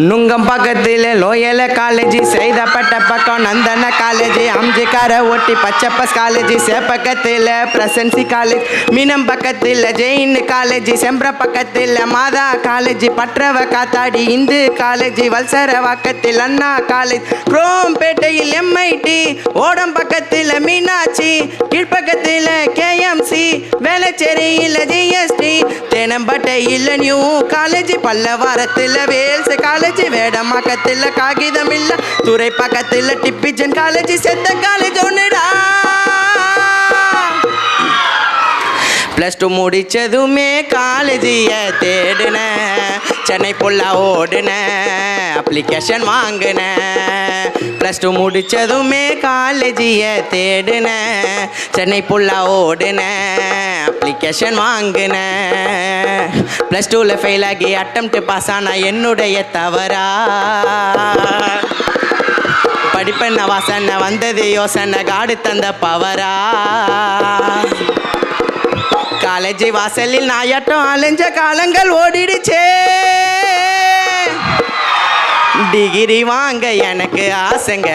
நுங்கம் பக்கத்தில் லோயல காலேஜ் செய்தப்பட்ட பக்கம் நந்தன காலேஜ் அம்ஜிக்கார ஒட்டி பச்சப்பஸ் காலேஜ் சேப்பக்கத்தில் பிரசன்சி காலேஜ் மீனம் பக்கத்தில் ஜெயின் காலேஜ் செம்பர பக்கத்தில் மாதா காலேஜ் பற்றவ காத்தாடி இந்து காலேஜ் வல்சர வாக்கத்தில் அண்ணா காலேஜ் குரோம்பேட்டையில் எம்ஐடி ஓடம் பக்கத்தில் மீனாட்சி கீழ்ப்பக்கத்தில் வேளச்சேரியில் ஜிஎஸ்டி தேனம்பட்டையில் நியூ காலேஜ் பல்லவாரத்தில் வேல்ஸ் காலேஜ் வேடமாக்கத்தில் காகிதம் இல்ல துறை பக்கத்தில் டிப்பிஜன் காலேஜ் செத்த காலேஜ் ஒன்றுடா ப்ளஸ் டூ முடித்ததுமே காலேஜியை தேடினேன் சென்னை புல்லா ஓடுனேன் அப்ளிகேஷன் வாங்கினேன் ப்ளஸ் டூ முடித்ததுமே காலேஜியை தேடினேன் சென்னை புல்லா ஓடுனேன் அப்ளிகேஷன் வாங்கினேன் ப்ளஸ் டூவில் ஃபெயில் ஆகி அட்டம்ப்ட் பாஸ் ஆனா என்னுடைய தவறா. படிப்பென்ன வாசனை வந்தது யோசனை காடு தந்த பவரா. காலேஜ் வாசலில் நாயாட்டம் அலைஞ்ச காலங்கள் ஓடிடுச்சே. டிகிரி வாங்க எனக்கு ஆசைங்க.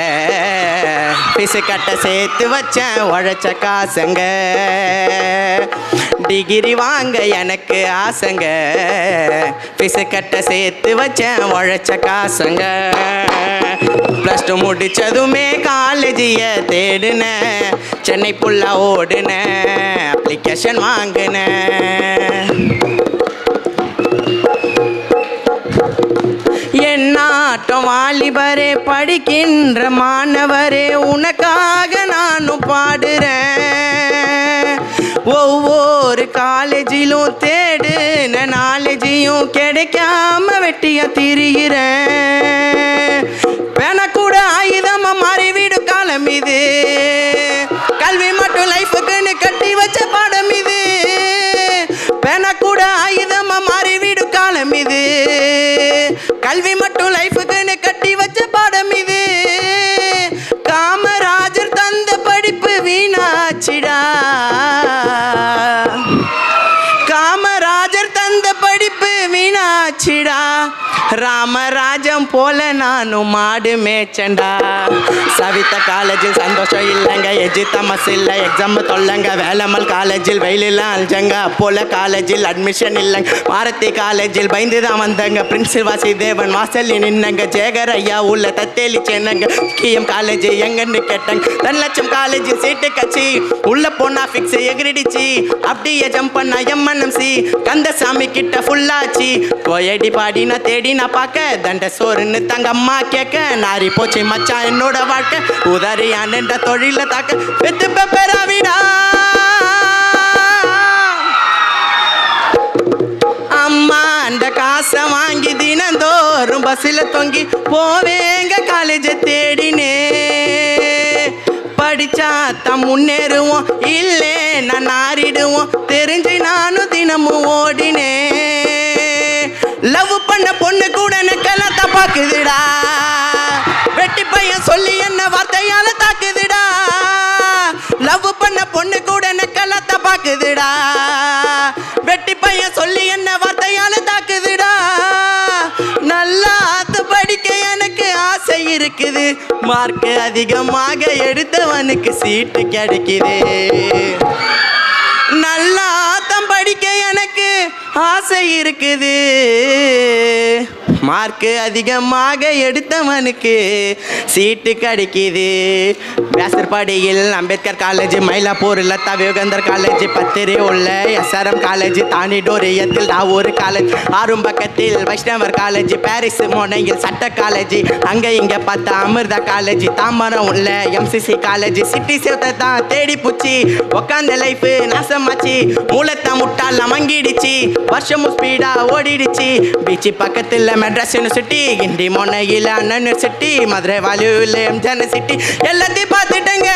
பிசு சேர்த்து வச்சேன் உழைச்ச காசுங்க. டிகிரி வாங்க எனக்கு ஆசைங்க. பிசுக்கட்டை சேர்த்து வச்சேன் உழைச்ச காசுங்க. ப்ளஸ் டூ முடிச்சதுமே காலேஜியை தேடினேன் சென்னை புல்லா ஓடுனேன் அப்ளிகேஷன் வாங்கினேன் வாலிபரே படிக்கின்ற மாணவரே உனக்காக நானும் பாடுறேன். ஒவ்வொரு காலேஜிலும் தேடுன நாலேஜியும் கிடைக்காம வெட்டியா திரிகிறேன் வேணா கூட ஆயுதமா மாறிவிடும் காலம் இது. கல்வி மட்டும் லைஃபுக்குன்னு கட்டி வச்ச பாடம் இது. வேணா கூட ஆயுதமா மாறிவிடும் காலம் இது. ராமராஜம் போல நானும் மாடு மேய்ச்சண்டா சவிதா காலேஜில் சந்தோஷம் இல்லைங்க எஜி தமஸ் இல்லை. எக்ஸாம் தொல்லைங்க வேலம்மல் காலேஜில் வெயிலில் அஞ்சங்க அப்போல காலேஜில் அட்மிஷன் இல்லைங்க பாரதி காலேஜில் பயந்து தான் வந்தங்க. பிரின்சில் வாசிதேவன் வாசல் நின்னங்க. ஜேகர் ஐயா உள்ள தத்தேலி சென்னங்க கிஎம் காலேஜ் எங்கன்னு கேட்டங்க. ரெண்டு லட்சம் காலேஜ் சீட்டு கட்சி உள்ள போனா ஃபிக்ஸ் எகிரிடிச்சு. அப்படியே ஜம்ப் பண்ணா எம்என்எம்சி கந்தசாமி கிட்ட ஃபுல்லாச்சு கோயடி பாடினா தேடி நான் பார்க்க தண்ட சோறுன்னு தங்கம்மா கேட்க நாரி போச்சு மச்சான் என்னோட வாழ்க்கை. உதறியான் தொழில தாக்க பெத்து பெப்பராவிடா அம்மா அந்த காசை வாங்கி தினந்தோறும் பஸ்ஸில் தொங்கி போவேங்க காலேஜை தேடினே. படிச்சா தான் முன்னேறுவோம் இல்லை நான் நாரிடுவோம். தெரிஞ்சு நானும் தினமும் ஓடினேன் லவ் பண்ண பொண்ணு கூட நெக்கெல்லாம் தப்பாக்குதுடா. வெட்டி பையன் சொல்லி என்ன வார்த்தையால தாக்குதுடா. லவ் பண்ண பொண்ணு கூட நெக்கெல்லாம் தப்பாக்குதுடா. வெட்டி பையன் சொல்லி என்ன வார்த்தையால தாக்குதுடா. நல்லா ஆத்து படிக்க எனக்கு ஆசை இருக்குது. மார்க் அதிகமாக எடுத்தவனுக்கு சீட்டு கிடைக்குது. நல்லா ஆத்தம் படிக்க எனக்கு ஆசை இருக்குது. மார்க்கு அதிகமாக எடுத்தவனுக்கு சீட்டு கிடைக்குது. வியாசர்பாடியில் அம்பேத்கர் காலேஜ் மயிலாப்பூர் லதா விவேகந்தர் காலேஜ் பத்திரி உள்ள எஸ்ஆர்எம் காலேஜ் தானிடோரியத்தில் ஒரு காலேஜ் ஆறும் பக்கத்தில் வைஷ்ணவர் காலேஜ் பாரிஸ் மோனையில் சட்ட காலேஜ் அங்கே இங்கே பார்த்தா அமிர்தா காலேஜ் தாம்பரம் உள்ள எம்சிசி காலேஜ் சிட்டி சேவத்தை தான் தேடி பூச்சி உக்காந்த லைஃப் நாசமாச்சு மூலத்தை முட்டால் அமங்கிடுச்சு வருஷமும் ஸ்பீடாக ஓடிடுச்சு பீச்சு பக்கத்தில் மெட்ராஸ் யூனிவர்சிட்டி கிண்டி மொன்னையில் அண்ணன் யூனிவர்சிட்டி மதுரை வாலியூவில் எம்ஜிஆர் சிட்டி எல்லாத்தையும் பார்த்துட்டேங்க.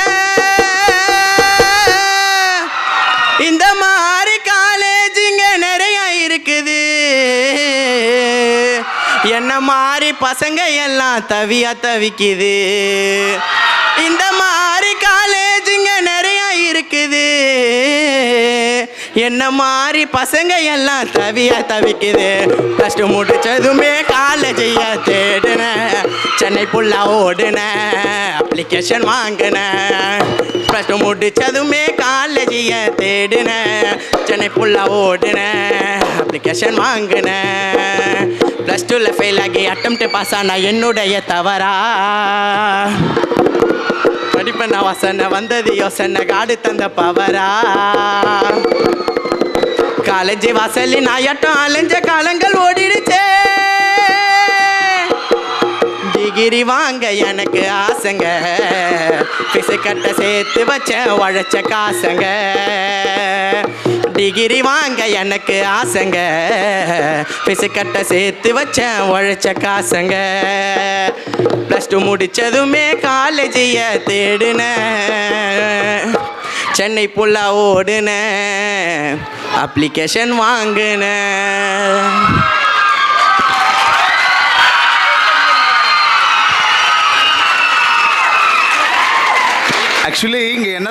இந்த மாதிரி காலேஜுங்க நிறைய இருக்குது. என்ன மாதிரி பசங்க எல்லாம் தவியா தவிக்குது. இந்த மாதிரி காலேஜுங்க நிறைய இருக்குது. என்ன மாதிரி பசங்க எல்லாம் தவியா தவிக்குது? ப்ளஸ் டூ முடிச்சதுமே காலேஜைய தேடினேன் சென்னை புல்லா ஓடுனேன் அப்ளிகேஷன் வாங்கினேன் ப்ளஸ் டூ முடிச்சதுமே காலேஜைய தேடினேன் சென்னை புல்லா ஓடுன. அப்ளிகேஷன் வாங்கினேன் ப்ளஸ் டூவில் ஃபெயில் ஆகி அட்டம்ப்ட் பாஸ் ஆனா என்னுடைய தவறா. படிப்பன வசன வந்தது யோசனை காடு தந்த பவரா. காலேஜ் வாசலில் நாயாட்டம் அலைஞ்ச காலங்கள் ஓடிடுச்சே. டிகிரி வாங்க எனக்கு ஆசைங்க. பிசுக்கட்ட சேர்த்து வச்ச உழைச்ச காசுங்க. டிகிரி வாங்க எனக்கு ஆசைங்க. பிசுக்கட்டை சேர்த்து வச்ச உழைச்ச காசங்க. ப்ளஸ் டூ முடிச்சதுமே காலேஜைய தேடுன. சென்னை புல்லா ஓடுனேன் அப்ளிகேஷன் வாங்கினேன் ஆக்சுவலி இங்கே என்ன